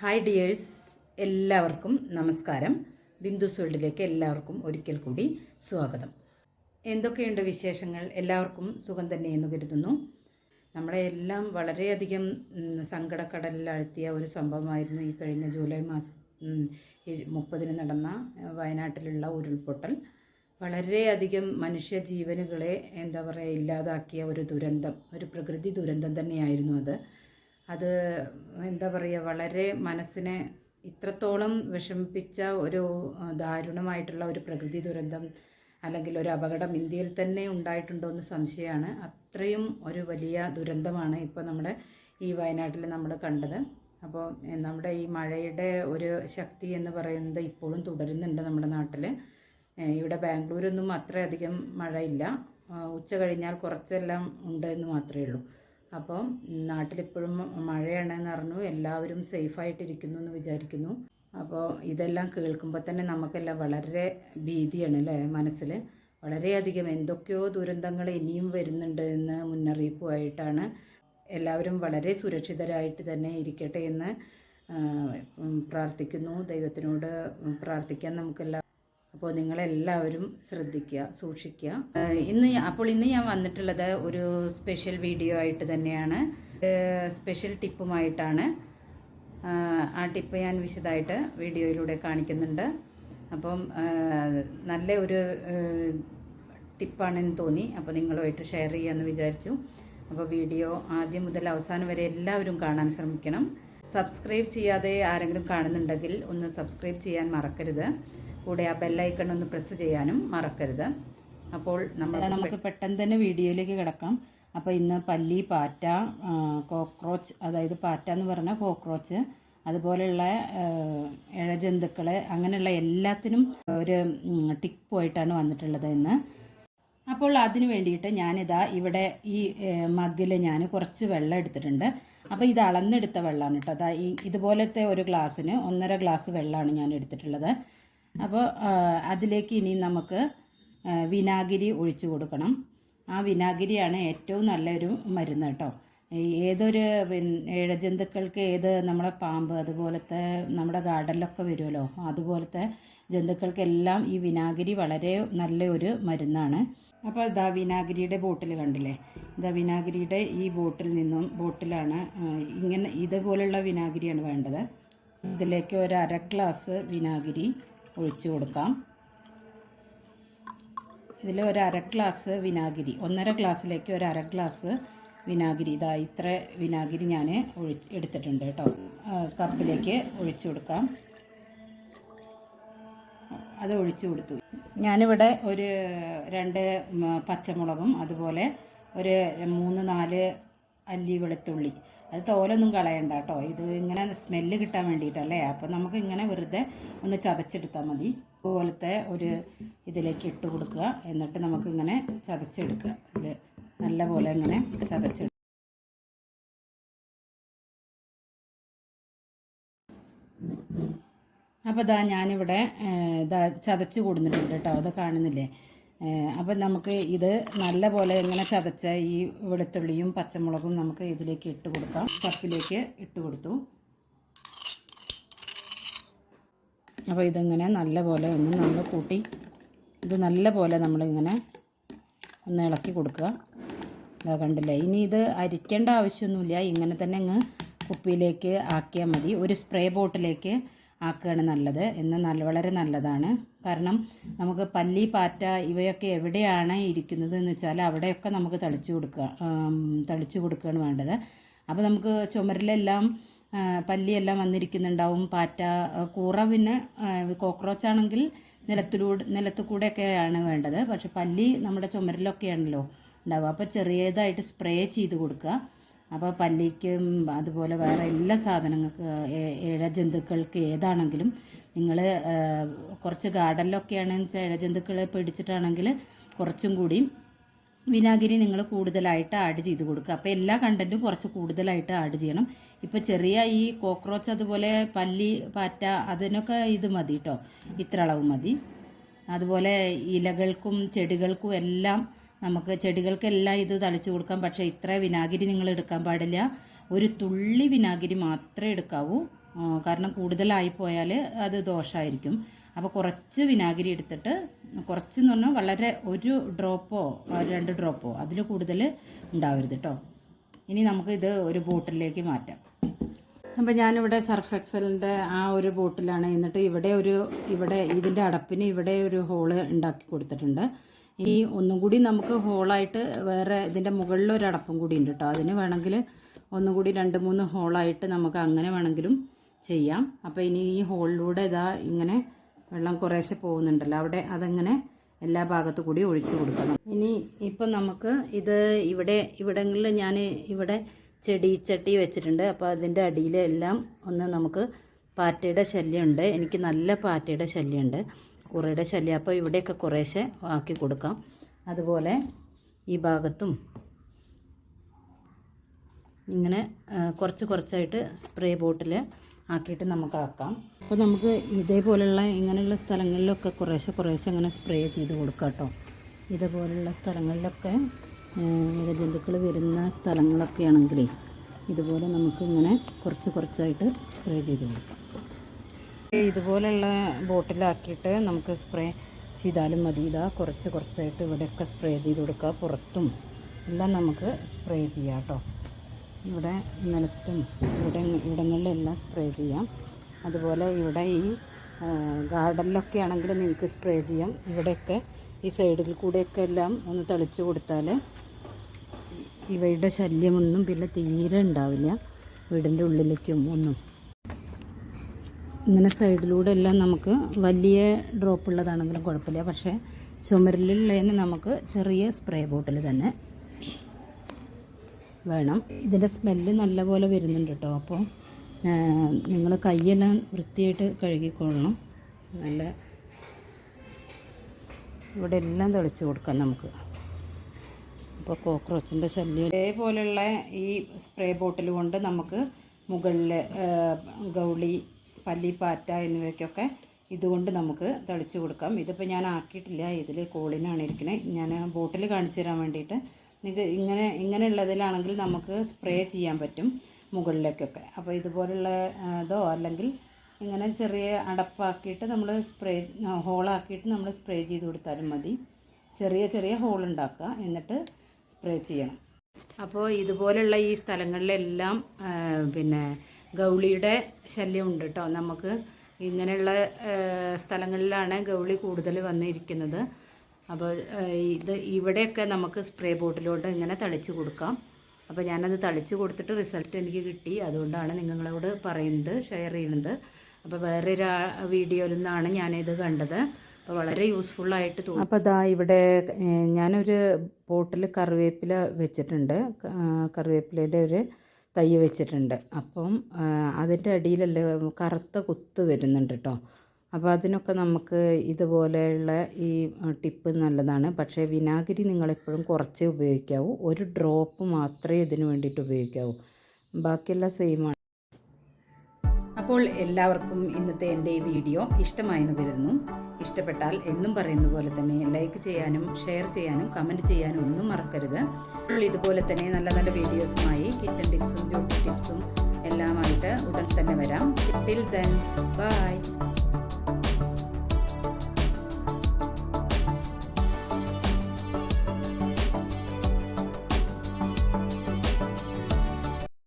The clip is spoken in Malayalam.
ഹായ് ഡിയേഴ്സ് എല്ലാവർക്കും നമസ്കാരം. ബിന്ദു സോൾഡിലേക്ക് എല്ലാവർക്കും ഒരിക്കൽ കൂടി സ്വാഗതം. എന്തൊക്കെയുണ്ട് വിശേഷങ്ങൾ? എല്ലാവർക്കും സുഖം തന്നെ എന്ന് കരുതുന്നു. നമ്മളെ എല്ലാം വളരെയധികം സങ്കടക്കടലിലാഴ്ത്തിയ ഒരു സംഭവമായിരുന്നു ഈ കഴിഞ്ഞ ജൂലൈ മാസം മുപ്പതിന് നടന്ന വയനാട്ടിലുള്ള ഉരുൾപൊട്ടൽ. വളരെയധികം മനുഷ്യ ജീവനുകളെ എന്താ പറയുക ഇല്ലാതാക്കിയ ഒരു ദുരന്തം ഒരു പ്രകൃതി ദുരന്തം തന്നെയായിരുന്നു അത്. അത് എന്താ പറയുക വളരെ മനസ്സിനെ ഇത്രത്തോളം വിഷമിപ്പിച്ച ഒരു ദാരുണമായിട്ടുള്ള ഒരു പ്രകൃതി ദുരന്തം അല്ലെങ്കിൽ ഒരു അപകടം ഇന്ത്യയിൽ തന്നെ ഉണ്ടായിട്ടുണ്ടോ എന്ന് സംശയമാണ്. അത്രയും ഒരു വലിയ ദുരന്തമാണ് ഇപ്പോൾ നമ്മുടെ ഈ വയനാട്ടിൽ നമ്മൾ കണ്ടത്. അപ്പോൾ നമ്മുടെ ഈ മഴയുടെ ഒരു ശക്തി എന്ന് പറയുന്നത് ഇപ്പോഴും തുടരുന്നുണ്ട് നമ്മുടെ നാട്ടിൽ. ഇവിടെ ബാംഗ്ലൂരൊന്നും അത്രയധികം മഴയില്ല. ഉച്ച കഴിഞ്ഞാൽ കുറച്ചെല്ലാം ഉണ്ട് എന്ന് മാത്രമേ ഉള്ളൂ. അപ്പോൾ നാട്ടിലിപ്പോഴും മഴയാണെന്ന് പറഞ്ഞു എല്ലാവരും സേഫായിട്ടിരിക്കുന്നു എന്ന് വിചാരിക്കുന്നു. അപ്പോൾ ഇതെല്ലാം കേൾക്കുമ്പോൾ തന്നെ നമുക്കെല്ലാം വളരെ ഭീതിയാണ് അല്ലേ മനസ്സിൽ. വളരെയധികം എന്തൊക്കെയോ ദുരന്തങ്ങൾ ഇനിയും വരുന്നുണ്ട് എന്ന് മുന്നറിയിപ്പുമായിട്ടാണ് എല്ലാവരും വളരെ സുരക്ഷിതരായിട്ട് തന്നെ ഇരിക്കട്ടെ എന്ന് പ്രാർത്ഥിക്കുന്നു. ദൈവത്തിനോട് പ്രാർത്ഥിക്കാൻ നമുക്കെല്ലാം അപ്പോൾ നിങ്ങളെല്ലാവരും ശ്രദ്ധിക്കുക സൂക്ഷിക്കുക. ഇന്ന് അപ്പോൾ ഇന്ന് ഞാൻ വന്നിട്ടുള്ളത് ഒരു സ്പെഷ്യൽ വീഡിയോ ആയിട്ട് തന്നെയാണ്. സ്പെഷ്യൽ ടിപ്പുമായിട്ടാണ്. ആ ടിപ്പ് ഞാൻ വിശദമായിട്ട് വീഡിയോയിലൂടെ കാണിക്കുന്നുണ്ട്. അപ്പം നല്ല ഒരു ടിപ്പാണെന്ന് തോന്നി. അപ്പോൾ നിങ്ങളുമായിട്ട് ഷെയർ ചെയ്യാമെന്ന് വിചാരിച്ചു. അപ്പോൾ വീഡിയോ ആദ്യം മുതൽ അവസാനം വരെ എല്ലാവരും കാണാൻ ശ്രമിക്കണം. സബ്സ്ക്രൈബ് ചെയ്യാതെ ആരെങ്കിലും കാണുന്നുണ്ടെങ്കിൽ ഒന്ന് സബ്സ്ക്രൈബ് ചെയ്യാൻ മറക്കരുത്. കൂടെ ആ ബെല്ലൈക്കൺ ഒന്ന് പ്രസ് ചെയ്യാനും മറക്കരുത്. അപ്പോൾ നമ്മൾ നമുക്ക് പെട്ടെന്ന് തന്നെ വീഡിയോയിലേക്ക് കിടക്കാം. അപ്പോൾ ഇന്ന് പല്ലി പാറ്റ കോക്രോച്ച് അതായത് പാറ്റ എന്ന് പറഞ്ഞ കോക്രോച്ച് അതുപോലെയുള്ള ഇഴജന്തുക്കൾ അങ്ങനെയുള്ള എല്ലാത്തിനും ഒരു ടിപ്പുമായിട്ടാണ് വന്നിട്ടുള്ളത് ഇന്ന്. അപ്പോൾ അതിന് വേണ്ടിയിട്ട് ഞാനിതാ ഇവിടെ ഈ മഗ്ഗിൽ ഞാൻ കുറച്ച് വെള്ളം എടുത്തിട്ടുണ്ട്. അപ്പോൾ ഇത് അളന്നെടുത്ത വെള്ളമാണ് കേട്ടോ. അതാ ഈ ഇതുപോലത്തെ ഒരു ഗ്ലാസ്സിന് ഒന്നര ഗ്ലാസ് വെള്ളമാണ് ഞാൻ എടുത്തിട്ടുള്ളത്. അപ്പോൾ അതിലേക്ക് ഇനി നമുക്ക് വിനാഗിരി ഒഴിച്ചു കൊടുക്കണം. ആ വിനാഗിരിയാണ് ഏറ്റവും നല്ലൊരു മരുന്ന് കേട്ടോ. ഏതൊരു ഇഴജന്തുക്കൾക്ക് ഏത് നമ്മുടെ പാമ്പ് അതുപോലത്തെ നമ്മുടെ ഗാർഡനിലൊക്കെ വരുമല്ലോ അതുപോലത്തെ ജന്തുക്കൾക്കെല്ലാം ഈ വിനാഗിരി വളരെ നല്ല ഒരു മരുന്നാണ്. അപ്പോൾ ഇതാ വിനാഗിരിയുടെ ബോട്ടിൽ കണ്ടില്ലേ? ഇതാ വിനാഗിരിയുടെ ഈ ബോട്ടിൽ നിന്നും ബോട്ടിലാണ് ഇങ്ങനെ ഇതുപോലുള്ള വിനാഗിരിയാണ് വേണ്ടത്. ഇതിലേക്ക് ഒരു അര ഗ്ലാസ് വിനാഗിരി ഒഴിച്ചു കൊടുക്കാം. ഇതിൽ ഒരു അര ഗ്ലാസ് വിനാഗിരി ഒന്നര ഗ്ലാസ്സിലേക്ക് ഒരു അര ഗ്ലാസ് വിനാഗിരി. ഇതാ ഇത്ര വിനാഗിരി ഞാൻ ഒഴിച്ച് എടുത്തിട്ടുണ്ട് കേട്ടോ. കപ്പിലേക്ക് ഒഴിച്ചു കൊടുക്കാം. അത് ഒഴിച്ചു കൊടുത്തു. ഞാനിവിടെ ഒരു രണ്ട് പച്ചമുളകും അതുപോലെ ഒരു മൂന്ന് നാല് അല്ലി വെളുത്തുള്ളി. അത് തോലൊന്നും കളയണ്ട കേട്ടോ ഇത് ഇങ്ങനെ സ്മെല്ല് കിട്ടാൻ വേണ്ടിയിട്ടല്ലേ അപ്പം നമുക്ക് ഇങ്ങനെ വെറുതെ ഒന്ന് ചതച്ചെടുത്താൽ മതി. അതുപോലത്തെ ഒരു ഇതിലേക്ക് ഇട്ട് കൊടുക്കുക. എന്നിട്ട് നമുക്ക് ഇങ്ങനെ ചതച്ചെടുക്കുക. ഇത് നല്ല പോലെ ഇങ്ങനെ ചതച്ചെടുക്കുക അപ്പോൾ ഇതാ ഞാനിവിടെ ഇതാ ചതച്ച് കൊടുത്തിട്ടുണ്ട് കേട്ടോ അത് കാണുന്നില്ലേ? അപ്പം നമുക്ക് ഇത് നല്ല പോലെ ഇങ്ങനെ ചതച്ച ഈ വെളുത്തുള്ളിയും പച്ചമുളകും നമുക്ക് ഇതിലേക്ക് ഇട്ട് കൊടുക്കാം. കപ്പിലേക്ക് ഇട്ട് കൊടുത്തു. അപ്പോൾ ഇതിങ്ങനെ നല്ല പോലെ ഒന്ന് നമ്മൾ കൂട്ടി ഇത് നല്ല പോലെ നമ്മളിങ്ങനെ ഒന്ന് ഇളക്കി കൊടുക്കുക. ഇതാ കണ്ടില്ല? ഇനി ഇത് അരിക്കേണ്ട ആവശ്യമൊന്നുമില്ല. ഇങ്ങനെ തന്നെ അങ്ങ് കുപ്പിയിലേക്ക് ആക്കിയാൽ മതി. ഒരു സ്പ്രേ ബോട്ടിലേക്ക് ആക്കുകയാണ് നല്ലത്. എന്ന് നല്ല വളരെ നല്ലതാണ്. കാരണം നമുക്ക് പല്ലി പാറ്റ ഇവയൊക്കെ എവിടെയാണ് ഇരിക്കുന്നത് എന്ന് വെച്ചാൽ അവിടെയൊക്കെ നമുക്ക് തളിച്ചു കൊടുക്കുക തളിച്ചു കൊടുക്കുകയാണ് വേണ്ടത്. അപ്പോൾ നമുക്ക് ചുമരിലെല്ലാം പല്ലിയെല്ലാം വന്നിരിക്കുന്നുണ്ടാവും. പാറ്റ കൂറ പിന്നെ കോക്രോച്ച് ആണെങ്കിൽ നിലത്തിലൂടെ നിലത്തു കൂടെയൊക്കെയാണ് വേണ്ടത്. പക്ഷെ പല്ലി നമ്മുടെ ചുമരിലൊക്കെയാണല്ലോ ഉണ്ടാവുക. അപ്പോൾ ചെറിയതായിട്ട് സ്പ്രേ ചെയ്ത് കൊടുക്കുക. അപ്പോൾ പല്ലിക്കും അതുപോലെ വേറെ എല്ലാ സാധനങ്ങൾക്ക് ഇഴജന്തുക്കൾക്ക് ഏതാണെങ്കിലും നിങ്ങൾ കുറച്ച് ഗാർഡനിലൊക്കെയാണ് ഇഴജന്തുക്കളെ പിടിച്ചിട്ടാണെങ്കിൽ കുറച്ചും കൂടി വിനാഗിരി നിങ്ങൾ കൂടുതലായിട്ട് ആഡ് ചെയ്ത് കൊടുക്കുക. അപ്പോൾ എല്ലാ കണ്ടന്റും കുറച്ച് കൂടുതലായിട്ട് ആഡ് ചെയ്യണം. ഇപ്പോൾ ചെറിയ ഈ കോക്രോച്ച് അതുപോലെ പല്ലി പാറ്റ അതിനൊക്കെ ഇത് മതി കേട്ടോ ഇത്ര അളവ് മതി. അതുപോലെ ഇലകൾക്കും ചെടികൾക്കും എല്ലാം നമുക്ക് ചെടികൾക്കെല്ലാം ഇത് തളിച്ചു കൊടുക്കാം. പക്ഷേ ഇത്ര വിനാഗിരി നിങ്ങൾ എടുക്കാൻ പാടില്ല. ഒരു തുള്ളി വിനാഗിരി മാത്രമേ എടുക്കാവൂ. കാരണം കൂടുതലായി പോയാൽ അത് ദോഷമായിരിക്കും അപ്പോൾ കുറച്ച് വിനാഗിരി എടുത്തിട്ട് കുറച്ച് എന്ന് പറഞ്ഞാൽ വളരെ ഒരു ഡ്രോപ്പോ രണ്ട് ഡ്രോപ്പോ അതിൽ കൂടുതൽ ഉണ്ടാവരുത് കേട്ടോ ഇനി നമുക്ക് ഇത് ഒരു ബോട്ടിലേക്ക് മാറ്റാം. അപ്പോൾ ഞാനിവിടെ സർഫ് എക്സലിന്റെ ആ ഒരു ബോട്ടിലാണ് എന്നിട്ട് ഇവിടെ ഒരു ഇവിടെ ഇതിന്റെ അടപ്പിന് ഇവിടെ ഒരു ഹോൾ ഉണ്ടാക്കി കൊടുത്തിട്ടുണ്ട്. ഇനി ഒന്നും കൂടി നമുക്ക് ഹോളായിട്ട് വേറെ ഇതിന്റെ മുകളിൽ ഒരു കൂടി ഉണ്ട് കേട്ടോ അതിന് വേണമെങ്കിൽ ഒന്നും കൂടി രണ്ട് മൂന്ന് ഹോളായിട്ട് നമുക്ക് അങ്ങനെ വേണമെങ്കിലും ചെയ്യാം. അപ്പോൾ ഇനി ഈ ഹോളിലൂടെ ഇതാ ഇങ്ങനെ വെള്ളം കുറേശ്ശെ പോകുന്നുണ്ടല്ലോ. അവിടെ അതങ്ങനെ എല്ലാ ഭാഗത്തു കൂടി ഒഴിച്ചു കൊടുക്കണം. ഇനി ഇപ്പം നമുക്ക് ഇത് ഇവിടെ ഇവിടങ്ങളിൽ ഞാൻ ഇവിടെ ചെടി ചട്ടി വെച്ചിട്ടുണ്ട്. അപ്പോൾ അതിന്റെ അടിയിൽ എല്ലാം ഒന്ന് നമുക്ക് പാറ്റയുടെ ശല്യമുണ്ട്. എനിക്ക് നല്ല പാറ്റയുടെ ശല്യമുണ്ട്. കുറേയുടെ ശല്യം. അപ്പോൾ ഇവിടെയൊക്കെ കുറേശ്ശെ ആക്കി കൊടുക്കാം. അതുപോലെ ഈ ഭാഗത്തും ഇങ്ങനെ കുറച്ച് കുറച്ചായിട്ട് സ്പ്രേ ബോട്ടിൽ ആക്കിയിട്ട് നമുക്ക് ആക്കാം അപ്പോൾ നമുക്ക് ഇതേപോലെയുള്ള ഇങ്ങനെയുള്ള സ്ഥലങ്ങളിലൊക്കെ കുറേശ്ശെ കുറേശ്ശെ അങ്ങനെ സ്പ്രേ ചെയ്ത് കൊടുക്കാം കേട്ടോ ഇതുപോലുള്ള സ്ഥലങ്ങളിലൊക്കെ ഇഴജന്തുക്കൾ വരുന്ന സ്ഥലങ്ങളൊക്കെ ആണെങ്കിലേ ഇതുപോലെ നമുക്ക് ഇങ്ങനെ കുറച്ച് കുറച്ചായിട്ട് സ്പ്രേ ചെയ്ത് കൊടുക്കാം. ഇതുപോലെയുള്ള ബോട്ടിലാക്കിയിട്ട് നമുക്ക് സ്പ്രേ ചെയ്താലും മതി. ഇതാ കുറച്ച് കുറച്ചായിട്ട് ഇവിടെയൊക്കെ സ്പ്രേ ചെയ്ത് കൊടുക്കുക പുറത്തും എല്ലാം നമുക്ക് സ്പ്രേ ചെയ്യാം കേട്ടോ ഇവിടെ നിലത്തും ഇവിടെ ഇവിടങ്ങളിലെല്ലാം സ്പ്രേ ചെയ്യാം. അതുപോലെ ഇവിടെ ഈ ഗാർഡനിലൊക്കെ ആണെങ്കിൽ നിങ്ങൾക്ക് സ്പ്രേ ചെയ്യാം. ഇവിടെയൊക്കെ ഈ സൈഡിൽ കൂടെയൊക്കെ എല്ലാം ഒന്ന് തളിച്ചു കൊടുത്താൽ ഇവയുടെ ശല്യമൊന്നും പിന്നെ തീരെ ഉണ്ടാവില്ല. വീടിന്റെ ഉള്ളിലേക്കും ഒന്നും. ഇങ്ങനെ സൈഡിലൂടെ എല്ലാം നമുക്ക് വലിയ ഡ്രോപ്പ് ഉള്ളതാണെങ്കിലും കുഴപ്പമില്ല. പക്ഷേ ചുമരിലുള്ളതിന് നമുക്ക് ചെറിയ സ്പ്രേ ബോട്ടിൽ തന്നെ. വേണം. ഇതിന്റെ സ്മെല്ല് നല്ലപോലെ വരുന്നുണ്ട് കേട്ടോ അപ്പോൾ നിങ്ങൾ കൈയെല്ലാം വൃത്തിയായിട്ട് കഴുകിക്കൊള്ളണം. നല്ല ഇവിടെ എല്ലാം തെളിച്ച് കൊടുക്കാം നമുക്ക്. അപ്പോൾ കോക്രോച്ചിന്റെ ശല്യം ഇതേപോലെയുള്ള ഈ സ്പ്രേ ബോട്ടിൽ കൊണ്ട് നമുക്ക് മുകളിൽ ഗൗളി പല്ലി പാറ്റ എന്നിവയ്ക്കൊക്കെ ഇതുകൊണ്ട് നമുക്ക് തളിച്ചു കൊടുക്കാം. ഇതിപ്പോൾ ഞാൻ ആക്കിയിട്ടില്ല. ഇതിൽ കോളിനാണ് ഇരിക്കുന്നത് ഞാൻ ബോട്ടിൽ കാണിച്ചു തരാൻ വേണ്ടിയിട്ട് നിങ്ങൾക്ക് ഇങ്ങനെ ഇങ്ങനെയുള്ളതിലാണെങ്കിൽ നമുക്ക് സ്പ്രേ ചെയ്യാൻ പറ്റും മുകളിലേക്കൊക്കെ. അപ്പോൾ ഇതുപോലുള്ള ഇതോ അല്ലെങ്കിൽ ഇങ്ങനെ ചെറിയ അടപ്പാക്കിയിട്ട് നമ്മൾ സ്പ്രേ ഹോളാക്കിയിട്ട് നമ്മൾ സ്പ്രേ ചെയ്ത് കൊടുത്താലും മതി. ചെറിയ ചെറിയ ഹോൾ ഉണ്ടാക്കുക. എന്നിട്ട് സ്പ്രേ ചെയ്യണം. അപ്പോൾ ഇതുപോലുള്ള ഈ സ്ഥലങ്ങളിലെല്ലാം പിന്നെ ഗൗളിയുടെ ശല്യം ഉണ്ട് കേട്ടോ നമുക്ക് ഇങ്ങനെയുള്ള സ്ഥലങ്ങളിലാണ് ഗൗളി കൂടുതൽ വന്നിരിക്കുന്നത്. അപ്പോൾ ഇത് ഇവിടെയൊക്കെ നമുക്ക് സ്പ്രേ ബോട്ടിലോട്ട് ഇങ്ങനെ തളിച്ച് കൊടുക്കാം. അപ്പോൾ ഞാനത് തളിച്ച് കൊടുത്തിട്ട് റിസൾട്ട് എനിക്ക് കിട്ടി. അതുകൊണ്ടാണ് നിങ്ങളോട് പറയുന്നത് ഷെയർ ചെയ്യുന്നത്. അപ്പോൾ വേറൊരു വീഡിയോയിൽ നിന്നാണ് ഞാനിത് കണ്ടത്. അപ്പോൾ വളരെ യൂസ്ഫുള്ളായിട്ട് തോന്നി. അപ്പോൾ അതാ ഇവിടെ ഞാനൊരു ബോട്ടിൽ കറിവേപ്പില വെച്ചിട്ടുണ്ട്. കറിവേപ്പിലേന്റെ ഒരു തൈ വെച്ചിട്ടുണ്ട്. അപ്പം അതിന്റെ അടിയിലല്ലേ കറുത്ത കുത്ത് വരുന്നുണ്ട് കേട്ടോ അപ്പോൾ അതിനൊക്കെ നമുക്ക് ഇതുപോലെയുള്ള ഈ ടിപ്പ് നല്ലതാണ്. പക്ഷേ വിനാഗിരി നിങ്ങളെപ്പോഴും കുറച്ചേ ഉപയോഗിക്കാവൂ. ഒരു ഡ്രോപ്പ് മാത്രമേ ഇതിന് വേണ്ടിയിട്ട് ഉപയോഗിക്കാവൂ. ബാക്കിയെല്ലാം സെയിമാണ് അപ്പോൾ എല്ലാവർക്കും ഇന്നത്തെ എന്റെ ഈ വീഡിയോ ഇഷ്ടമായെന്ന് കരുതുന്നു. ഇഷ്ടപ്പെട്ടാൽ എന്നും പറയുന്ന പോലെ തന്നെ ലൈക്ക് ചെയ്യാനും ഷെയർ ചെയ്യാനും കമന്റ് ചെയ്യാനും ഒന്നും മറക്കരുത്. ഇതുപോലെ തന്നെ നല്ല നല്ല വീഡിയോസുമായി കിച്ചൺ ടിപ്സും ബ്യൂട്ടി ടിപ്സും എല്ലാമായിട്ട് ഉടൻ തന്നെ വരാം. Till then bye